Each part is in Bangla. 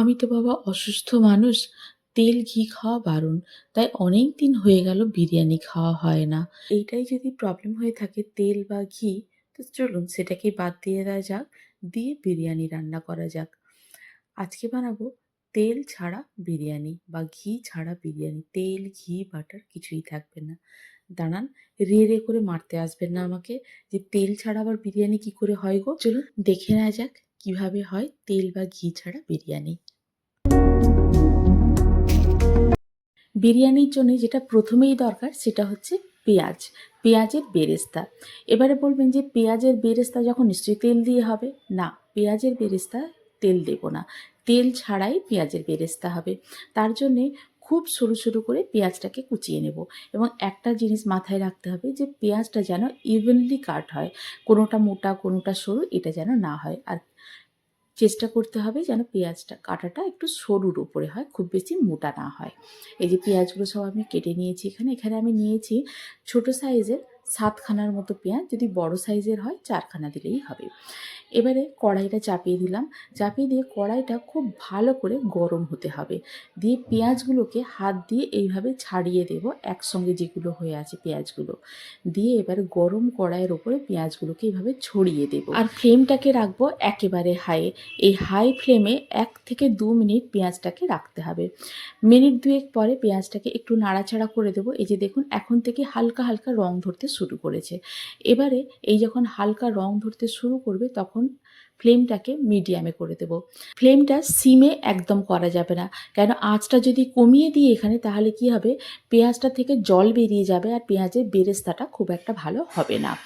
আমি তো বাবা অসুস্থ মানুষ, তেল ঘি খাওয়া বারণ। তাই অনেক দিন হয়ে গেল বিরিয়ানি খাওয়া হয় না। এইটাই যদি প্রবলেম হয়ে থাকে তেল বা ঘি, তো চলুন সেটাকে বাদ দিয়ে দেওয়া যাক, দিয়ে বিরিয়ানি রান্না করা যাক। আজকে বানাবো তেল ছাড়া বিরিয়ানি বা ঘি ছাড়া বিরিয়ানি। তেল, ঘি, বাটার কিছুই থাকবে না। দাঁড়ান, রে রে করে মারতে আসবেন না আমাকে যে তেল ছাড়া আবার বিরিয়ানি কি করে হয় গো? চলুন দেখে নেওয়া যাক। কীভাবে হয়? তেল বা ঘি ছাড়া বিরিয়ানি। বিরিয়ানির জন্য যেটা প্রথমেই দরকার সেটা হচ্ছে পেঁয়াজ, পেঁয়াজের বেরেস্তা। এবারে বলবেন যে পেঁয়াজের বেরেস্তা যখন নিশ্চয়ই তেল দিয়ে হবে? না, পেঁয়াজের বেরেস্তা তেল দেব না। তেল ছাড়াই পেঁয়াজের বেরেস্তা হবে। তার জন্যে খুব সরু সরু করে পেঁয়াজটাকে কুচিয়ে নেব এবং একটা জিনিস মাথায় রাখতে হবে যে পেঁয়াজটা যেন ইভেনলি কাট হয়, কোনোটা মোটা, কোনোটা সরু, এটা যেন না হয়। আর চেষ্টা করতে হবে যেন পেঁয়াজটা কাটাটা একটু সরুর উপরে হয়, খুব বেশি মোটা না হয়। এই যে পেঁয়াজগুলো সব আমি কেটে নিয়েছি এখানে এখানে আমি নিয়েছি ছোট সাইজের সাতখানার মতো পেঁয়াজ, যদি বড় সাইজের হয়, চারখানা দিলেই হবে। এবারে কড়াইটা চাপিয়ে দিলাম। চাপিয়ে দিয়ে কড়াইটা খুব ভালো করে গরম হতে হবে। দিয়ে পেঁয়াজগুলোকে হাত দিয়ে এইভাবে ছাড়িয়ে দেব, একসঙ্গে যেগুলো হয়ে আছে পেঁয়াজগুলো। দিয়ে এবার গরম কড়াইয়ের ওপরে পেঁয়াজগুলোকে এইভাবে ছড়িয়ে দেব। আর ফ্লেমটাকে রাখব একেবারে হাইয়ে এই হাই ফ্লেমে এক থেকে দু মিনিট পেঁয়াজটাকে রাখতে হবে। মিনিট দুয়েক পরে পেঁয়াজটাকে একটু নাড়াচাড়া করে দেবো। এই যে দেখুন, এখন থেকে হালকা হালকা রং ধরতে শুরু করেছে। এবারে এই যখন হালকা রং ধরতে শুরু করবে, তখন ফ্লেমটাকে মিডিয়ামে করে দেব। ফ্লেমটা সিমে একদম করা যাবে না। কেন আঁচটা যদি কমিয়ে দিই এখানে, তাহলে কি হবে? পেঁয়াজটা থেকে জল বেরিয়ে যাবে আর পেঁয়াজের বেরেস্তাটা খুব একটা ভালো হবে না।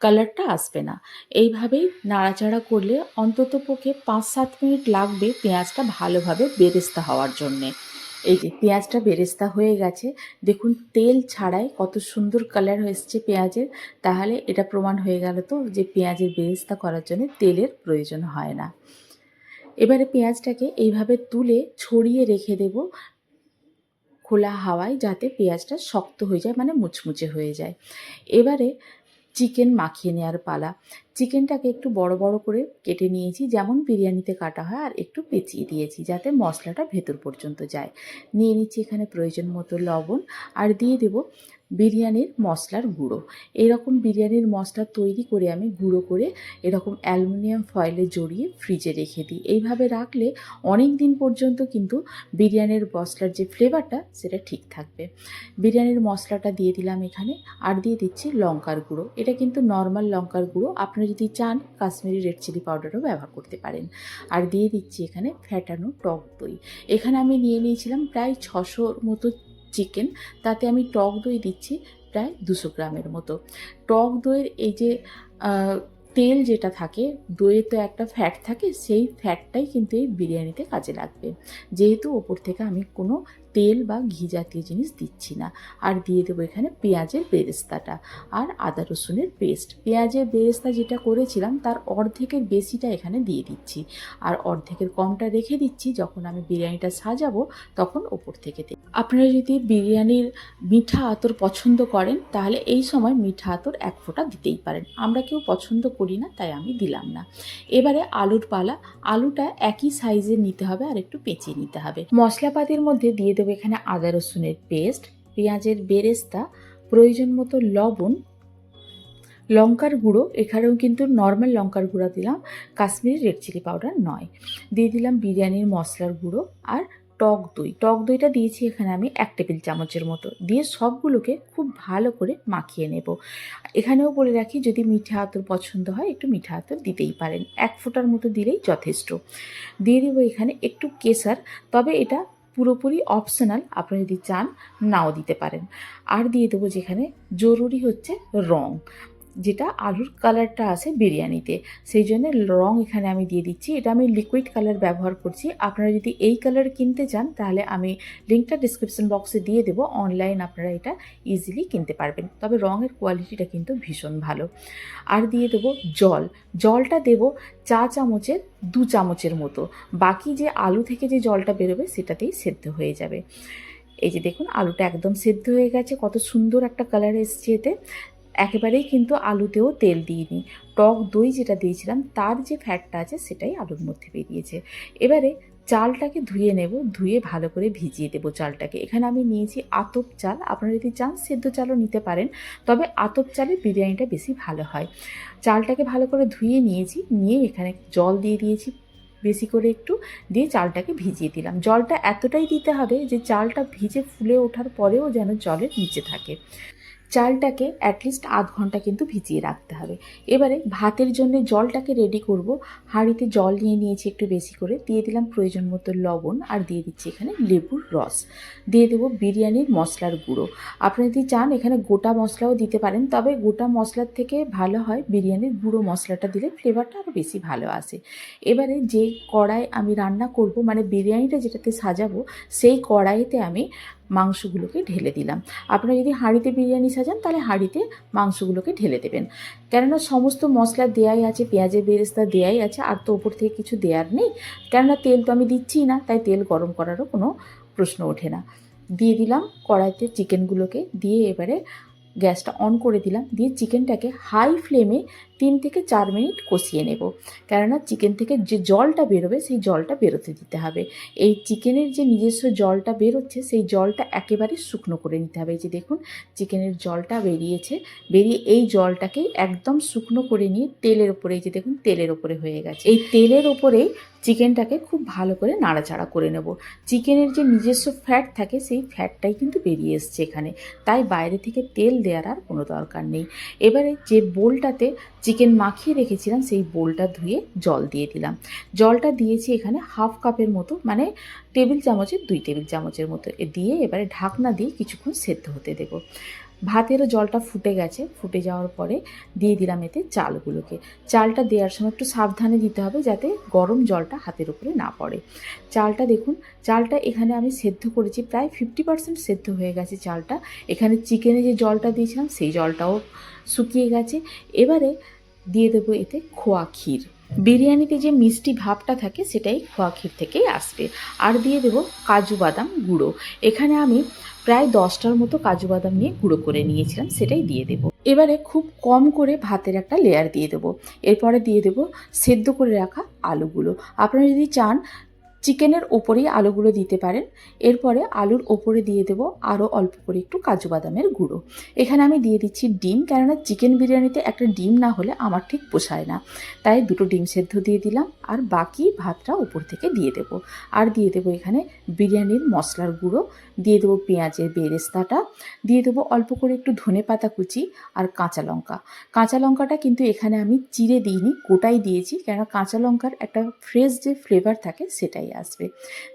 কালারটা আসবে না। এইভাবেই নাড়াচাড়া করলে অন্তত পক্ষে পাঁচ সাত মিনিট লাগবে পেঁয়াজটা ভালোভাবে বেরেস্তা হওয়ার জন্যে। এই যে, পেঁয়াজটা বেরেস্তা হয়ে গেছে। দেখুন, তেল ছাড়াই কত সুন্দর কালার এসছে পেঁয়াজের। তাহলে এটা প্রমাণ হয়ে গেল তো যে পেঁয়াজের বেরেস্তা করার জন্য তেলের প্রয়োজন হয় না। এবারে পেঁয়াজটাকে এইভাবে তুলে ছড়িয়ে রেখে দেব খোলা হাওয়ায় যাতে পেঁয়াজটা শক্ত হয়ে যায় মানে মুচমুচে হয়ে যায়। এবারে চিকেন মাখিয়ে নেওয়ার পালা। চিকেনটাকে একটু বড় বড় করে কেটে নিয়েছি। যেমন বিরিয়ানিতে কাটা হয়, আর একটু পেঁচিয়ে দিয়েছি যাতে মশলাটা ভেতর পর্যন্ত যায়। নিয়ে নিচ্ছি এখানে প্রয়োজন মতো লবণ, আর দিয়ে দেব বিরিয়ানির মশলার গুঁড়ো। এরকম বিরিয়ানির মশলা তৈরি করে আমি গুঁড়ো করে এরকম অ্যালুমিনিয়াম ফয়েলে জড়িয়ে ফ্রিজে রেখে দিই। এইভাবে রাখলে অনেক দিন পর্যন্ত কিন্তু বিরিয়ানির মশলার যে ফ্লেভারটা, সেটা ঠিক থাকবে। বিরিয়ানির মশলাটা দিয়ে দিলাম এখানে, আর দিয়ে দিচ্ছি লঙ্কার গুঁড়ো। এটা কিন্তু নর্মাল লঙ্কার গুঁড়ো আপনারা যদি চান, কাশ্মীরি রেড চিলি পাউডারও ব্যবহার করতে পারেন। আর দিয়ে দিচ্ছি এখানে ফ্যাটানো টক দই। এখানে আমি নিয়ে নিয়েছিলাম প্রায় ছশোর মতো চিকেন তাতে আমি টক দই দিচ্ছি প্রায় দুশো গ্রামের মতো। টক দইয়ের এই যে তেল যেটা থাকে, দইয়ে তো একটা ফ্যাট থাকে, সেই ফ্যাটটাই কিন্তু এই বিরিয়ানিতে কাজে লাগবে। যেহেতু ওপর থেকে আমি কোনো তেল বা ঘি জাতীয় জিনিস দিচ্ছি না। আর দিয়ে দেবো এখানে পেঁয়াজের বেরেস্তাটা আর আদা রসুনের পেস্ট। পেঁয়াজের বেরেস্তা যেটা করেছিলাম, তার অর্ধেকের বেশিটা এখানে দিয়ে দিচ্ছি। আর অর্ধেকের কমটা রেখে দিচ্ছি, যখন আমি বিরিয়ানিটা সাজাবো, তখন ওপর থেকে দিই আপনারা যদি বিরিয়ানির মিঠা আতর পছন্দ করেন, তাহলে এই সময় মিঠা আতর এক ফোঁটা দিতেই পারেন। আমরা কেউ পছন্দ করি না, তাই আমি দিলাম না। এবারে আলুর পালা। আলুটা একই সাইজের নিতে হবে আর একটু পেঁচিয়ে নিতে হবে। মশলাপাতির মধ্যে দিয়ে দেবো এখানে আদা, রসুনের পেস্ট, পেঁয়াজের বেরেস্তা, প্রয়োজন মতো লবণ, লঙ্কার গুঁড়ো, এখানেও কিন্তু নর্মাল লঙ্কার গুঁড়ো দিলাম, কাশ্মীরি রেড চিলি পাউডার নয়। দিয়ে দিলাম বিরিয়ানির মশলার গুঁড়ো আর টক দই। টক দইটা দিয়েছি এখানে আমি এক টেবিল চামচের মতো। দিয়ে সবগুলোকে খুব ভালো করে মাখিয়ে নেব। এখানেও বলে রাখি, যদি মিঠা আতর পছন্দ হয়, একটু মিঠা আতর দিতেই পারেন। এক ফোঁটার মতো দিলেই যথেষ্ট। দিয়ে দেবো এখানে একটু কেসার তবে এটা পুরোপুরি অপশনাল আপনারা যদি চান, নাও দিতে পারেন। আর দিয়ে দেবো যেখানে জরুরি হচ্ছে রং যেটা আলুর কালারটা আছে বিরিয়ানিতে। সেই জন্য রং এখানে আমি দিয়ে দিচ্ছি। এটা আমি লিকুইড কালার ব্যবহার করছি। আপনারা যদি এই কালার কিনতে চান, তাহলে আমি লিঙ্কটা ডিসক্রিপশন বক্সে দিয়ে দেবো। অনলাইন আপনারা এটা ইজিলি কিনতে পারবেন। তবে রঙের কোয়ালিটিটা কিন্তু ভীষণ ভালো। আর দিয়ে দেবো জল। জলটা দেব চা চামচের, দু চামচের মতো। বাকি যে আলু থেকে যে জলটা বেরোবে, সেটাতেই সেদ্ধ হয়ে যাবে। এই যে দেখুন, আলুটা একদম সেদ্ধ হয়ে গেছে। কত সুন্দর একটা কালার এসছে এতে। একেবারেই কিন্তু আলুতেও তেল দিইনি। টক দই যেটা দিয়েছিলাম, তার যে ফ্যাটটা আছে, সেটাই আলুর মধ্যে বেরিয়েছে। এবারে চালটাকে ধুয়ে নেব, ধুয়ে ভালো করে ভিজিয়ে দেবো চালটাকে। এখানে আমি নিয়েছি আতপ চাল। আপনারা যদি চান, সেদ্ধ চালও নিতে পারেন, তবে আতপ চালে বিরিয়ানিটা বেশি ভালো হয়। চালটাকে ভালো করে ধুয়ে নিয়েছি, নিয়ে এখানে জল দিয়ে দিয়েছি বেশি করে একটু, দিয়ে চালটাকে ভিজিয়ে দিলাম। জলটা এতটাই দিতে হবে যে চালটা ভিজে ফুলে ওঠার পরেও যেন জলের নিচে থাকে। চালটাকে অ্যাটলিস্ট আধ ঘণ্টা কিন্তু ভিজিয়ে রাখতে হবে। এবারে ভাতের জন্য জলটাকে রেডি করব। হাঁড়িতে জল নিয়ে নিয়েছি একটু বেশি করে। দিয়ে দিলাম প্রয়োজন মতো লবণ আর দিয়ে দিচ্ছি এখানে লেবুর রস। দিয়ে দেবো বিরিয়ানির মশলার গুঁড়ো। আপনি যদি চান এখানে গোটা মশলাও দিতে পারেন, তবে গোটা মশলার থেকে ভালো হয় বিরিয়ানির গুঁড়ো মশলাটা দিলে ফ্লেভারটা আরও বেশি ভালো আসে। এবারে যে কড়াই আমি রান্না করব মানে বিরিয়ানিটা যেটাতে সাজাবো, সেই কড়াইতে আমি মাংসগুলোকে ঢেলে দিলাম। আপনারা যদি হাঁড়িতে বিরিয়ানি সাজান, তাহলে হাঁড়িতে মাংসগুলোকে ঢেলে দেবেন। কেননা সমস্ত মশলা দেয়াই আছে, পেঁয়াজের বেরেস্তা দেয়াই আছে, আর তো ওপর থেকে কিছু দেওয়ার নেই। কেননা তেল তো আমি দিচ্ছি না, তাই তেল গরম করারও কোনো প্রশ্ন ওঠে না। দিয়ে দিলাম কড়াইতে চিকেনগুলোকে দিয়ে এবারে গ্যাসটা অন করে দিলাম, দিয়ে চিকেনটাকে হাই ফ্লেমে তিন থেকে চার মিনিট কষিয়ে নেব। কেননা চিকেন থেকে যে জলটা বেরোবে, সেই জলটা বেরোতে দিতে হবে। এই চিকেনের যে নিজস্ব জলটা বেরোচ্ছে, সেই জলটা একেবারে শুকনো করে নিতে হবে। যে দেখুন, চিকেনের জলটা বেরিয়েছে। বেরিয়ে এই জলটাকে একদম শুকনো করে নিয়ে তেলের ওপরে যে দেখুন, তেলের ওপরে হয়ে গেছে। এই তেলের ওপরেই চিকেনটাকে খুব ভালো করে নাড়াচাড়া করে নেব। চিকেনের যে নিজস্ব ফ্যাট থাকে, সেই ফ্যাটটাই কিন্তু বেরিয়ে এসছে এখানে। তাই বাইরে থেকে তেল দেওয়ার আর কোনো দরকার নেই। এবারে যে বোলটাতে চিকেন মাখিয়ে রেখেছিলাম, সেই বোলটা ধুয়ে জল দিয়ে দিলাম। জলটা দিয়েছি এখানে হাফ কাপের মতো মানে টেবিল চামচের, দুই টেবিল চামচের মতো। দিয়ে এবারে ঢাকনা দিয়ে কিছুক্ষণ সেদ্ধ হতে দেবো। ভাতেরও জলটা ফুটে গেছে, ফুটে যাওয়ার পরে দিয়ে দিলাম এতে চালগুলোকে। চালটা দেওয়ার সময় একটু সাবধানে দিতে হবে যাতে গরম জলটা হাতের উপরে না পড়ে। চালটা দেখুন, চালটা এখানে আমি সেদ্ধ করেছি, প্রায় ফিফটি পার্সেন্ট সেদ্ধ হয়ে গেছে চালটা। এখানে চিকেনে যে জলটা দিয়েছিলাম, সেই জলটাও শুকিয়ে গেছে। এবারে দিয়ে দেবো এতে খোয়া ক্ষীর। বিরিয়ানিতে যে মিষ্টি ভাবটা থাকে সেটাই খোয়া ক্ষীর থেকেই আসবে। আর দিয়ে দেবো কাজু বাদাম গুঁড়ো। এখানে আমি প্রায় দশটার মতো কাজু বাদাম নিয়ে গুঁড়ো করে নিয়েছিলাম, সেটাই দিয়ে দেবো। এবারে খুব কম করে ভাতের একটা লেয়ার দিয়ে দেবো। এরপরে দিয়ে দেবো সেদ্ধ করে রাখা আলুগুলো। আপনারা যদি চান চিকেনের ওপরেই আলুগুলো দিতে পারেন। এরপরে আলুর ওপরে দিয়ে দেবো আরও অল্প করে একটু কাজু বাদামের গুঁড়ো। এখানে আমি দিয়ে দিচ্ছি ডিম, কেননা চিকেন বিরিয়ানিতে একটা ডিম না হলে আমার ঠিক পোষায় না। তাই দুটো ডিম সেদ্ধ দিয়ে দিলাম আর বাকি ভাতটা উপর থেকে দিয়ে দেব। আর দিয়ে দেবো এখানে বিরিয়ানির মশলার গুঁড়ো। দিয়ে দেবো পেঁয়াজের বেরেস্তাটা। দিয়ে দেবো অল্প করে একটু ধনে পাতা কুচি আর কাঁচা লঙ্কা। কাঁচা লঙ্কাটা কিন্তু এখানে আমি চিড়ে দিইনি গোটাই দিয়েছি। কেননা কাঁচা লঙ্কার একটা ফ্রেশ যে ফ্লেভার থাকে সেটাই আসবে।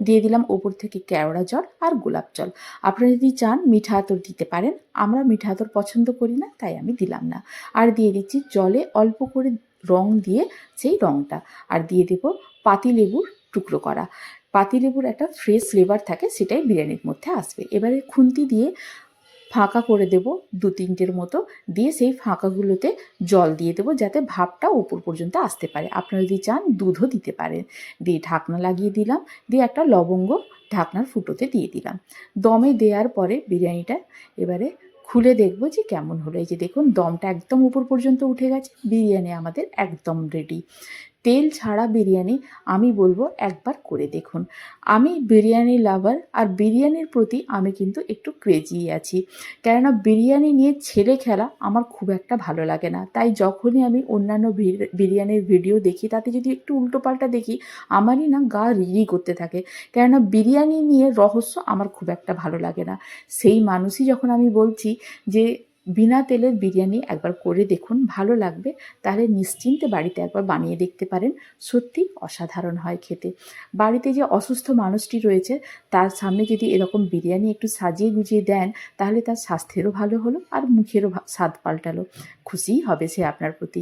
দিয়ে দিলাম ওপর থেকে কেওড়া জল আর গোলাপ জল। আপনারা যদি চান মিঠা আতর দিতে পারেন, আমরা মিঠা আতর পছন্দ করি না, তাই আমি দিলাম না। আর দিয়ে দিচ্ছি জলে অল্প করে রং দিয়ে সেই রংটা। আর দিয়ে দেব পাতিলেবুর টুকরো করা। পাতিলেবুর একটা ফ্রেশ ফ্লেভার থাকে, সেটাই বিরিয়ানির মধ্যে আসবে। এবারে খুন্তি দিয়ে ফাঁকা করে দেব দু তিনটের মতো। দিয়ে সেই ফাঁকাগুলোতে জল দিয়ে দেবো যাতে ভাপটা উপর পর্যন্ত আসতে পারে। আপনারা যদি চান দুধও দিতে পারেন। দিয়ে ঢাকনা লাগিয়ে দিলাম। দিয়ে একটা লবঙ্গ ঢাকনার ফুটোতে দিয়ে দিলাম। দমে দেওয়ার পরে বিরিয়ানিটা এবারে খুলে দেখব যে কেমন হলো। এই যে দেখুন, দমটা একদম উপর পর্যন্ত উঠে গেছে। বিরিয়ানি আমাদের একদম রেডি তেল ছাড়া বিরিয়ানি আমি বলব একবার করে দেখুন। আমি বিরিয়ানি লাভার আর বিরিয়ানির প্রতি আমি কিন্তু একটু ক্রেজি আছি। কেননা বিরিয়ানি নিয়ে ছেলে খেলা আমার খুব একটা ভালো লাগে না। তাই যখনই আমি অন্যান্য বিরিয়ানির ভিডিও দেখি, তাতে যদি একটু উল্টোপাল্টা দেখি, আমারই না গা রিরি করতে থাকে। কেননা বিরিয়ানি নিয়ে রহস্য আমার খুব একটা ভালো লাগে না। সেই মানুষই যখন আমি বলছি যে বিনা তেলের বিরিয়ানি একবার করে দেখুন, ভালো লাগবে। তাহলে নিশ্চিন্তে বাড়িতে একবার বানিয়ে দেখতে পারেন। সত্যি অসাধারণ হয় খেতে। বাড়িতে যে অসুস্থ মানুষটি রয়েছে, তার সামনে যদি এরকম বিরিয়ানি একটু সাজিয়ে গুজিয়ে দেন, তাহলে তার স্বাস্থ্যেরও ভালো হলো আর মুখেরও স্বাদ পাল্টালো। খুশিই হবে সে আপনার প্রতি।